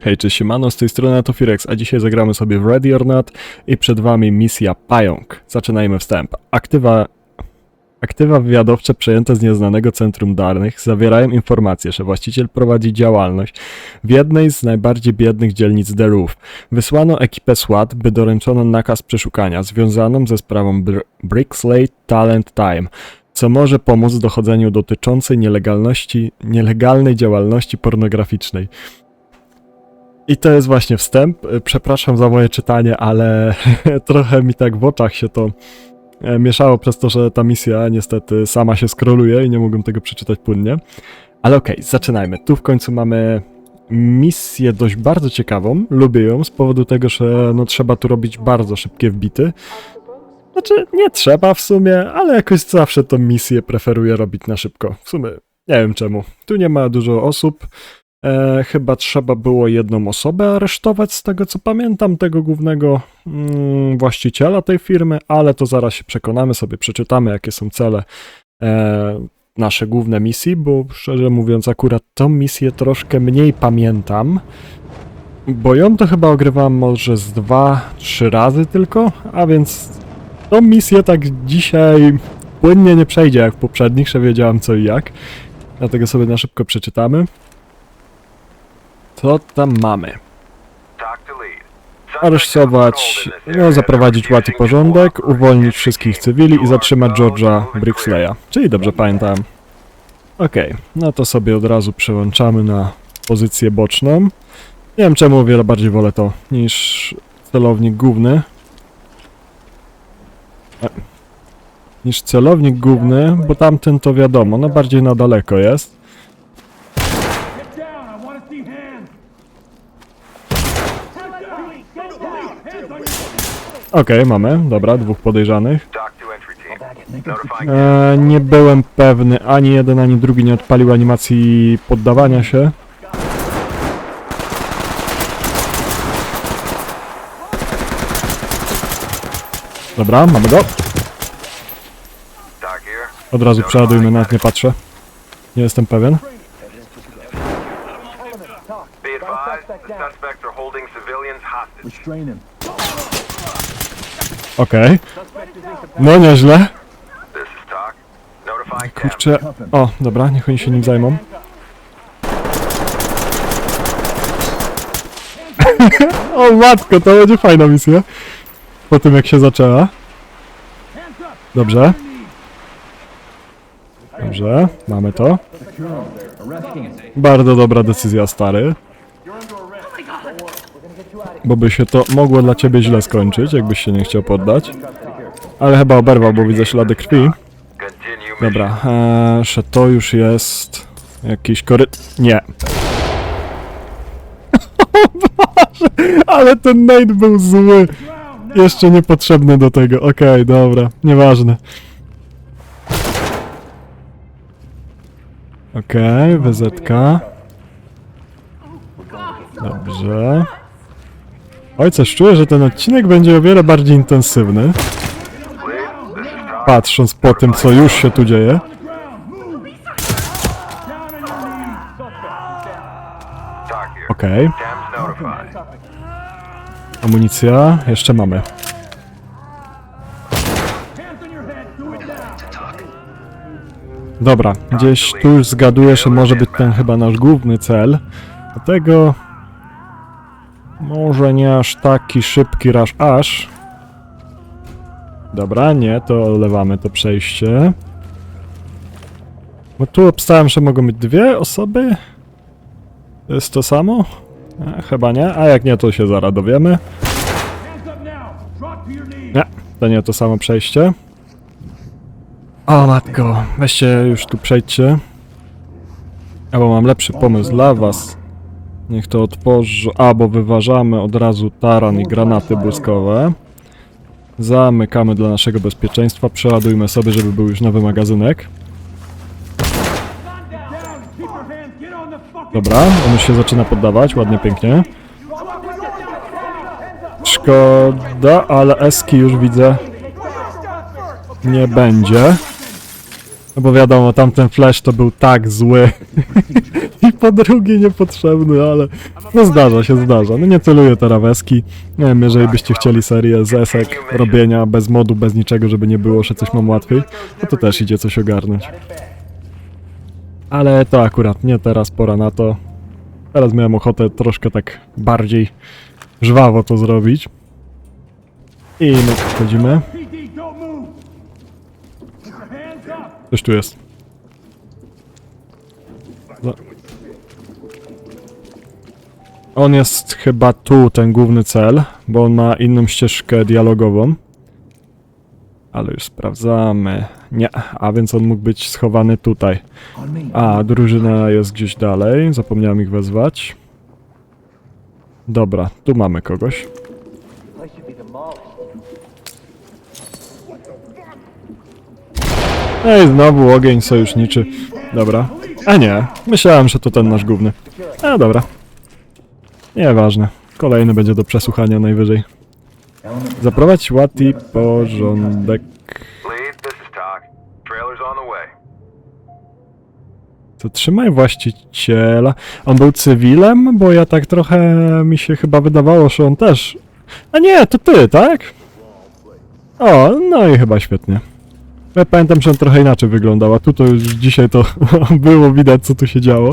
Hej, cześć siemano, z tej strony Atofirex, a dzisiaj zagramy sobie w Ready or Not i przed wami misja Pająk. Zaczynajmy wstęp. Aktywa... Aktywa wywiadowcze przejęte z nieznanego centrum danych zawierają informację, że właściciel prowadzi działalność w jednej z najbardziej biednych dzielnic The Roof. Wysłano ekipę SWAT, by doręczono nakaz przeszukania związaną ze sprawą Br Brixley Talent Time, co może pomóc w dochodzeniu dotyczącej nielegalności, nielegalnej działalności pornograficznej. I to jest właśnie wstęp. Y, Przepraszam za moje czytanie, ale trochę mi tak w oczach się to e, mieszało przez to, że ta misja niestety sama się skroluje i nie mogłem tego przeczytać płynnie. Ale okej, zaczynajmy. Tu w końcu mamy misję dość bardzo ciekawą. Lubię ją z powodu tego, że no, trzeba tu robić bardzo szybkie wbity. Znaczy, nie trzeba w sumie, ale jakoś zawsze tą misję preferuję robić na szybko. W sumie nie wiem czemu. Tu nie ma dużo osób. E, chyba trzeba było jedną osobę aresztować, z tego co pamiętam, tego głównego mm, właściciela tej firmy, ale to zaraz się przekonamy, sobie przeczytamy, jakie są cele e, nasze główne misji, bo szczerze mówiąc, akurat tą misję troszkę mniej pamiętam, bo ją to chyba ogrywałem może z dwa, trzy razy tylko, a więc tą misję tak dzisiaj płynnie nie przejdzie jak w poprzednich, że wiedziałem co i jak. Dlatego sobie na szybko przeczytamy. Co tam mamy? Aresztować, no, zaprowadzić ład i porządek, uwolnić wszystkich cywili i zatrzymać George'a Brixleya. Czyli dobrze pamiętam. Okej, no to sobie od razu przełączamy na pozycję boczną. Nie wiem czemu o wiele bardziej wolę to niż celownik główny. E, Niż celownik główny, bo tamten to wiadomo, no bardziej na daleko jest. Okej, mamy, dobra, dwóch podejrzanych. Dock to entry team. Notifying E, nie byłem pewny, ani jeden, ani drugi nie odpalił animacji poddawania się. Dobra, mamy go. Dock here. Od razu przeładujmy, nawet nie patrzę. Nie jestem pewien. Be advised, the suspects are holding civilians hostage. Restrain him. Okej. No nieźle. This. Kurczę. O, dobra, niech oni się nim zajmą. o matko, to będzie fajna misja. Po tym jak się zaczęła. Dobrze. Dobrze, mamy to. Bardzo dobra decyzja, stary. Bo by się to mogło dla ciebie źle skończyć, jakbyś się nie chciał poddać. Ale chyba oberwał, bo widzę ślady krwi. Dobra, eee, że to już jest jakiś kory... Nie. Ale ten Nate był zły. Jeszcze niepotrzebny do tego. Okej, dobra, nieważne. Okej, WZK. Dobrze. Oj, coś czuję, że ten odcinek będzie o wiele bardziej intensywny. Patrząc po tym, co już się tu dzieje. Okej. Notified. Amunicja, jeszcze mamy. Dobra, gdzieś tu zgaduję, że może być ten chyba nasz główny cel. Dlatego może nie aż taki szybki rush aż. Dobra, nie, to olewamy to przejście. Bo tu obstałem, że mogą być dwie osoby. To jest to samo? E, chyba nie, a jak nie, to się zaraz dowiemy. Nie, to nie to samo przejście. O matko, weźcie już tu przejdźcie. Albo mam lepszy pomysł dla was. Niech to otworzy... Albo wyważamy od razu taran i granaty błyskowe. Zamykamy dla naszego bezpieczeństwa. Przeładujmy sobie, żeby był już nowy magazynek. Dobra, on już się zaczyna poddawać, ładnie, pięknie. Szkoda, ale eski już widzę nie będzie. No bo wiadomo, tamten flash to był tak zły. Po drugi niepotrzebny, ale no zdarza się, zdarza. No nie celuję teraweski. Nie wiem, jeżeli byście chcieli serię z esek robienia bez modu, bez niczego, żeby nie było, że coś mam łatwiej, no to też idzie coś ogarnąć. Ale to akurat nie teraz, pora na to. Teraz miałem ochotę troszkę tak bardziej żwawo to zrobić. I my wchodzimy. Coś tu jest. On jest chyba tu, ten główny cel, bo on ma inną ścieżkę dialogową. Ale już sprawdzamy. Nie, a więc on mógł być schowany tutaj. A, drużyna jest gdzieś dalej, zapomniałem ich wezwać. Dobra, tu mamy kogoś. Ej, znowu ogień sojuszniczy. Dobra. A nie, myślałem, że to ten nasz główny. A dobra. Nieważne. Kolejny będzie do przesłuchania najwyżej. Zaprowadź ład i porządek. Lead, this is Talk. Trailer's on the way. Zatrzymaj właściciela. On był cywilem, bo ja tak trochę mi się chyba wydawało, że on też. A nie, to ty, tak? O, no i chyba świetnie. Ja pamiętam, że on trochę inaczej wyglądał, a tu to już dzisiaj to było widać, co tu się działo.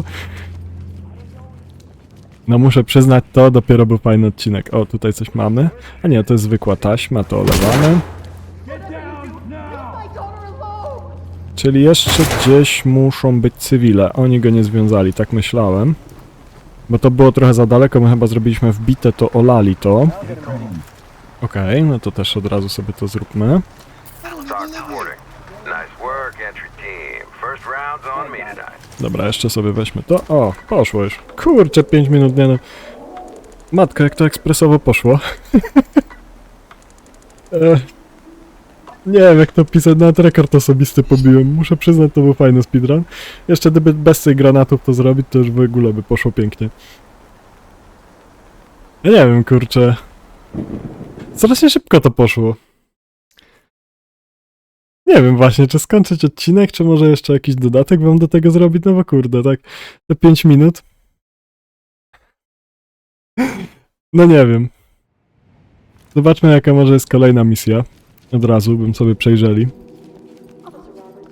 No muszę przyznać, to dopiero był fajny odcinek. O, tutaj coś mamy. A nie, to jest zwykła taśma, to olewamy. Czyli jeszcze gdzieś muszą być cywile. Oni go nie związali, tak myślałem. Bo to było trochę za daleko, my chyba zrobiliśmy wbite, to olali to. Okej, no to też od razu sobie to zróbmy. Dobra, jeszcze sobie weźmy to. O, poszło już. Kurczę, 5 minut, nie no. Matka, jak to ekspresowo poszło. e, nie wiem, jak to pisać, nawet rekord osobisty pobiłem. Muszę przyznać, to był fajny speedrun. Jeszcze gdyby bez tych granatów to zrobić, to już w ogóle by poszło pięknie. Ja nie wiem, kurczę. Strasznie szybko to poszło. Nie wiem właśnie, czy skończyć odcinek, czy może jeszcze jakiś dodatek wam do tego zrobić, no bo kurde, tak, te 5 minut. No nie wiem. Zobaczmy, jaka może jest kolejna misja. Od razu bym sobie przejrzeli.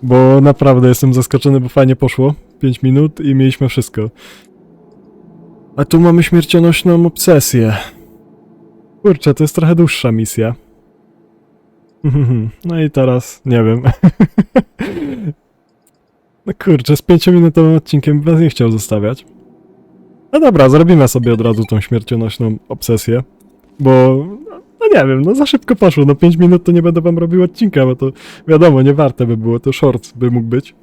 Bo naprawdę jestem zaskoczony, bo fajnie poszło. 5 minut i mieliśmy wszystko. A tu mamy śmiercionośną obsesję. Kurczę, to jest trochę dłuższa misja. No i teraz nie wiem. No kurczę, z 5-minutowym odcinkiem was nie chciał zostawiać. No dobra, zrobimy sobie od razu tą śmiercionośną obsesję. Bo, no nie wiem, no za szybko poszło. No 5 minut to nie będę wam robił odcinka, bo to wiadomo, nie warte by było, to short by mógł być.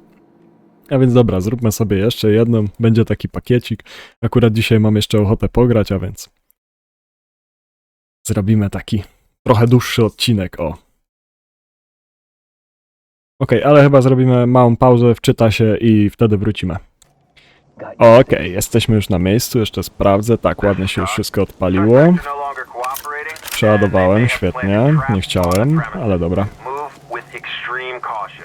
A więc dobra, zróbmy sobie jeszcze jedną, będzie taki pakiecik. Akurat dzisiaj mam jeszcze ochotę pograć, a więc zrobimy taki trochę dłuższy odcinek, o. Okej, ale chyba zrobimy małą pauzę, wczyta się i wtedy wrócimy. Okej, jesteśmy już na miejscu, jeszcze sprawdzę. Tak, ładnie się już wszystko odpaliło. Przeładowałem, świetnie, nie chciałem, ale dobra.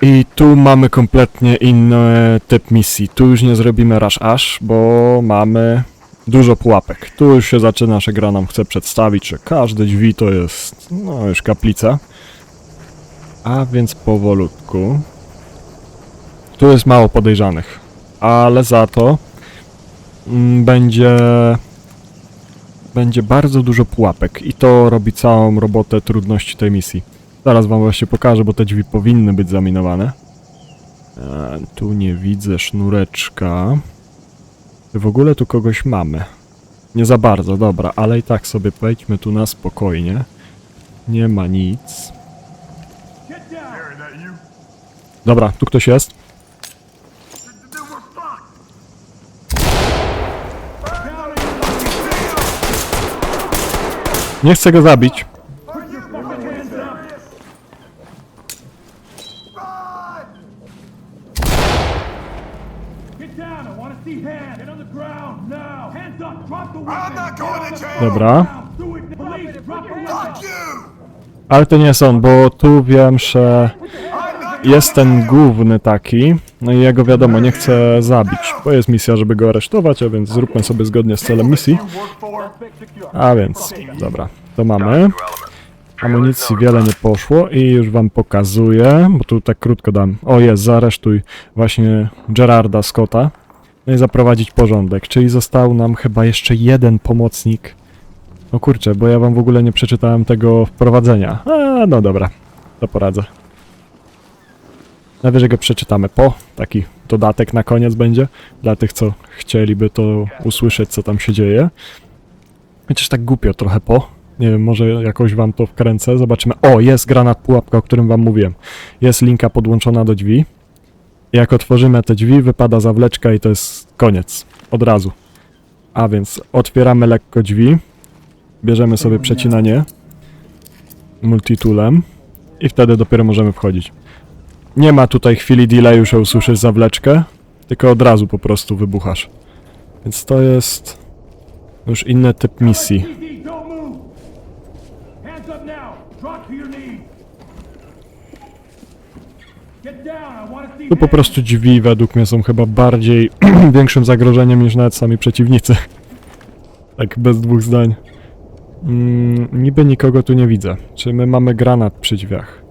I tu mamy kompletnie inny typ misji. Tu już nie zrobimy rush ash, bo mamy dużo pułapek. Tu już się zaczyna, że gra nam chce przedstawić, że każde drzwi to jest, no już kaplica. A więc powolutku. Tu jest mało podejrzanych, ale za to mm, będzie będzie bardzo dużo pułapek i to robi całą robotę trudności tej misji. Zaraz wam właśnie pokażę, bo te drzwi powinny być zaminowane. E, tu nie widzę sznureczka. W ogóle tu kogoś mamy? Nie za bardzo, dobra, ale i tak sobie pojedźmy tu na spokojnie. Nie ma nic. Dobra, tu ktoś jest. Nie chcę go zabić. Dobra. Ale to nie on, bo tu wiem, że... Jest ten główny taki, no i jego wiadomo, nie chcę zabić, bo jest misja, żeby go aresztować, a więc zróbmy sobie zgodnie z celem misji. A więc, dobra, to mamy. Amunicji wiele nie poszło i już wam pokazuję, bo tu tak krótko dam. O jest, zaaresztuj właśnie Gerarda Scotta. No i zaprowadzić porządek, czyli został nam chyba jeszcze jeden pomocnik. No kurczę, bo ja wam w ogóle nie przeczytałem tego wprowadzenia. A, no dobra, to poradzę. Najwyżej go przeczytamy po, taki dodatek na koniec będzie, dla tych, co chcieliby to usłyszeć, co tam się dzieje. Chociaż tak głupio trochę po. Nie wiem, może jakoś wam to wkręcę. Zobaczymy. O, jest granat pułapka, o którym wam mówiłem. Jest linka podłączona do drzwi. Jak otworzymy te drzwi, wypada zawleczka i to jest koniec. Od razu. A więc otwieramy lekko drzwi. Bierzemy sobie przecinanie multitoolem i wtedy dopiero możemy wchodzić. Nie ma tutaj chwili delayu, że usłyszysz zawleczkę, tylko od razu po prostu wybuchasz. Więc to jest już inny typ misji. Tu po prostu drzwi według mnie są chyba bardziej większym zagrożeniem niż nawet sami przeciwnicy. Tak bez dwóch zdań. Mm, niby nikogo tu nie widzę. Czy my mamy granat przy drzwiach?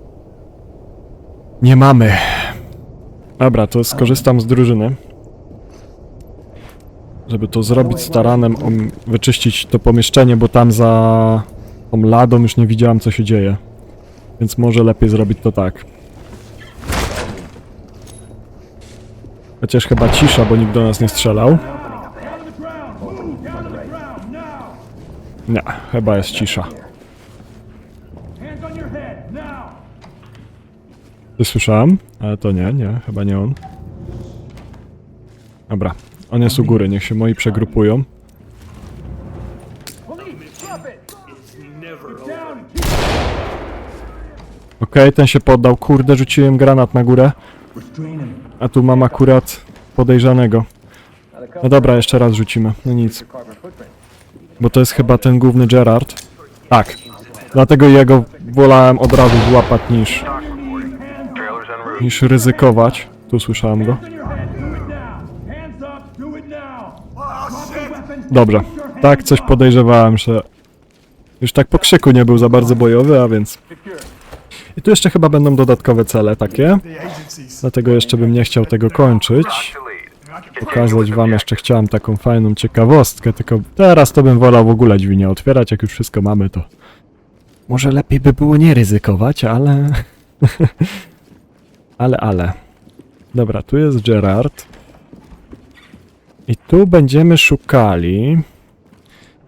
Nie mamy. Dobra, to skorzystam z drużyny. Żeby to zrobić staranem, um, wyczyścić to pomieszczenie, bo tam za tą ladą już nie widziałam co się dzieje. Więc może lepiej zrobić to tak. Chociaż chyba cisza, bo nikt do nas nie strzelał. Nie, chyba jest cisza. Ty słyszałem? Ale to nie, nie, chyba nie on. Dobra, on jest u góry, niech się moi przegrupują. Okej, ten się poddał. Kurde, rzuciłem granat na górę. A tu mam akurat podejrzanego. No dobra, jeszcze raz rzucimy. No nic. Bo to jest chyba ten główny Gerard. Tak. Dlatego jego wolałem od razu złapać niż, Talk reporting. Trailers en route. Niż ryzykować. Tu słyszałem go. Dobrze. Tak, coś podejrzewałem, że już tak po krzyku nie był za bardzo bojowy, a więc... I tu jeszcze chyba będą dodatkowe cele takie. Dlatego jeszcze bym nie chciał tego kończyć. Pokazać wam jeszcze chciałem taką fajną ciekawostkę, tylko teraz to bym wolał w ogóle drzwi nie otwierać, jak już wszystko mamy to... Może lepiej by było nie ryzykować, ale... ale, ale... Dobra, tu jest Gerard. I tu będziemy szukali...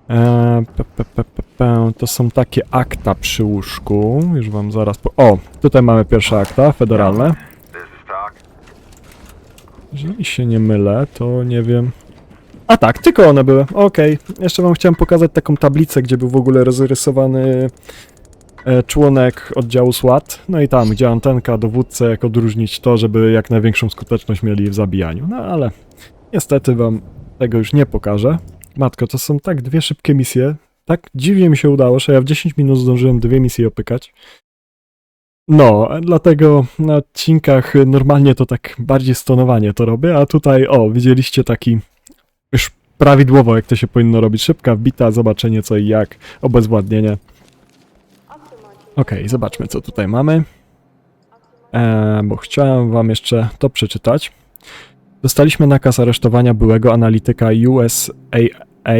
E, pe, pe, pe, pe, to są takie akta przy łóżku. Już wam zaraz po... O, tutaj mamy pierwsze akta federalne. Jeżeli się nie mylę, to nie wiem. A tak, tylko one były. Okej. Jeszcze wam chciałem pokazać taką tablicę, gdzie był w ogóle rozrysowany członek oddziału SWAT. No i tam, gdzie antenka, dowódcę, jak odróżnić to, żeby jak największą skuteczność mieli w zabijaniu. No ale niestety wam tego już nie pokażę. Matko, to są tak dwie szybkie misje. Tak dziwnie mi się udało, że ja w 10 minut zdążyłem dwie misje opykać. No, dlatego na odcinkach normalnie to tak bardziej stonowanie to robię, a tutaj, o, widzieliście taki już prawidłowo, jak to się powinno robić. Szybka wbita, zobaczenie co i jak, obezwładnienie. Okej, zobaczmy co tutaj mamy. E, bo chciałem wam jeszcze to przeczytać. Dostaliśmy nakaz aresztowania byłego analityka USAA.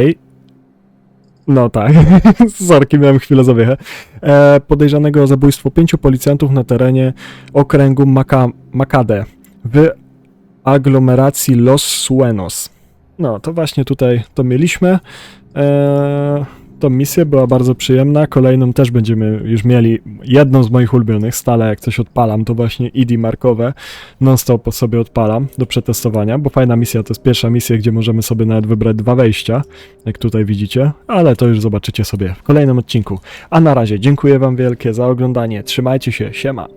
No tak, sorki, miałem chwilę zawiechę. E, podejrzanego o zabójstwo pięciu policjantów na terenie okręgu Maca Macade w aglomeracji Los Suenos. No, to właśnie tutaj to mieliśmy. E, tą misję była bardzo przyjemna. Kolejną też będziemy już mieli jedną z moich ulubionych. Stale jak coś odpalam, to właśnie ID markowe non-stop sobie odpalam do przetestowania, bo fajna misja to jest pierwsza misja, gdzie możemy sobie nawet wybrać dwa wejścia, jak tutaj widzicie, ale to już zobaczycie sobie w kolejnym odcinku. A na razie dziękuję wam wielkie za oglądanie. Trzymajcie się, siema.